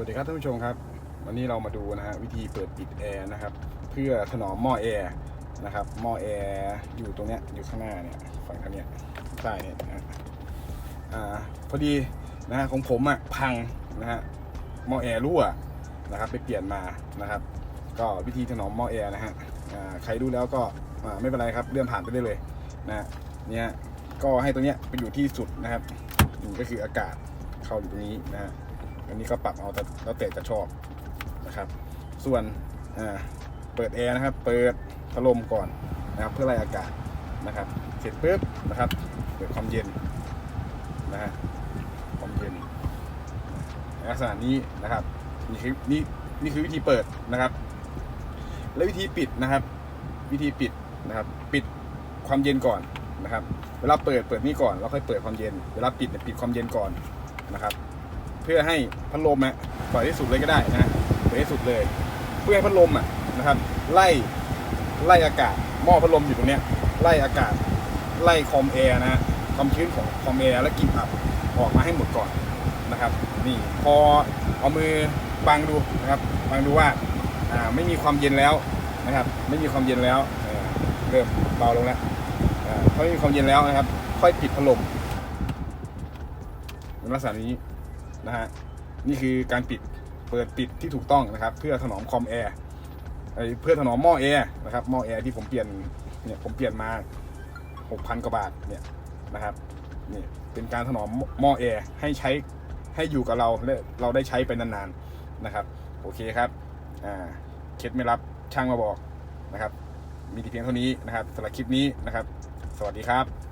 วัสดีครับท่านผู้ชมครับ วันนี้เรามาดูนะฮะวิธีเปิดปิดแอร์นะครับ เพื่อถนอมหม้อแอร์นะครับหม้อแอร์อยู่ตรงเนี้ยอยู่ข้างหน้าเนี่ยฝั่งทางเนี้ยใต้เนี่ยนะฮะอ่าพอดีนะฮะของผมอะพังนะฮะหม้อแอร์รั่วนะครับไปเปลี่ยนมานะครับ ก็วิธีถนอมหม้อแอร์นะฮะอ่าใครดูแล้วก็อ่าไม่เป็นไรครับเลื่อนผ่านไปได้เลยนะฮะเนี่ยก็ให้ตัวเนี้ยไปอยู่ที่สุดนะครับนี่ก็คืออากาศเข้าอยู่ตรงนี้นะฮะ อันนี้ก็ปรับเอาแต่แล้วแต่จะชอบนะครับ ส่วนเปิดแอร์นะครับ เปิดพัดลมก่อนนะครับ เพื่อไล่อากาศนะครับ เสร็จปุ๊บนะครับเปิดความเย็นนะฮะความเย็นลักษณะนี้นะครับนี่คือนี่นี่คือวิธีเปิดนะครับ และวิธีปิดนะครับ วิธีปิดนะครับ ปิดความเย็นก่อนนะครับ เวลาเปิดเปิดนี่ก่อนแล้วค่อยเปิดความเย็น เวลาปิดเนี่ยปิดความเย็นก่อนนะครับ เพื่อให้พัดลมอะปล่อยที่สุดเลยก็ได้นะปล่อยที่สุดเลย เพื่อให้พัดลมอะนะครับ ไล่ไล่อากาศหม้อพัดลมอยู่ตรงเนี้ยไล่อากาศไล่คอมแอร์นะฮะความชื้นของคอมแอร์และกลิ่นอับออกมาให้หมดก่อนนะครับ นี่พอเอามือบังดูนะครับบังดูว่าอ่าไม่มีความเย็นแล้วนะครับ ไม่มีความเย็นแล้วเริ่มเบาลงแล้วอ่าไม่มีความเย็นแล้วนะครับ ค่อยปิดพัดลมเป็นลักษณะนี้ นะฮะนี่คือการปิดเปิดปิดที่ถูกต้องนะครับ เพื่อถนอมคอมแอร์ไอเพื่อถนอมหม้อแอร์นะครับหม้อแอร์ที่ผมเปลี่ยนเนี่ยผมเปลี่ยนมา6,000กว่าบาทเนี่ยนะครับนี่เป็นการถนอมหม้อแอร์ให้ใช้ให้อยู่กับเราและเราได้ใช้ไปนานๆนะครับ โอเคครับอ่าเคล็ดไม่รับช่างมาบอกนะครับ มีแต่เพียงเท่านี้นะครับสำหรับคลิปนี้นะครับ สวัสดีครับ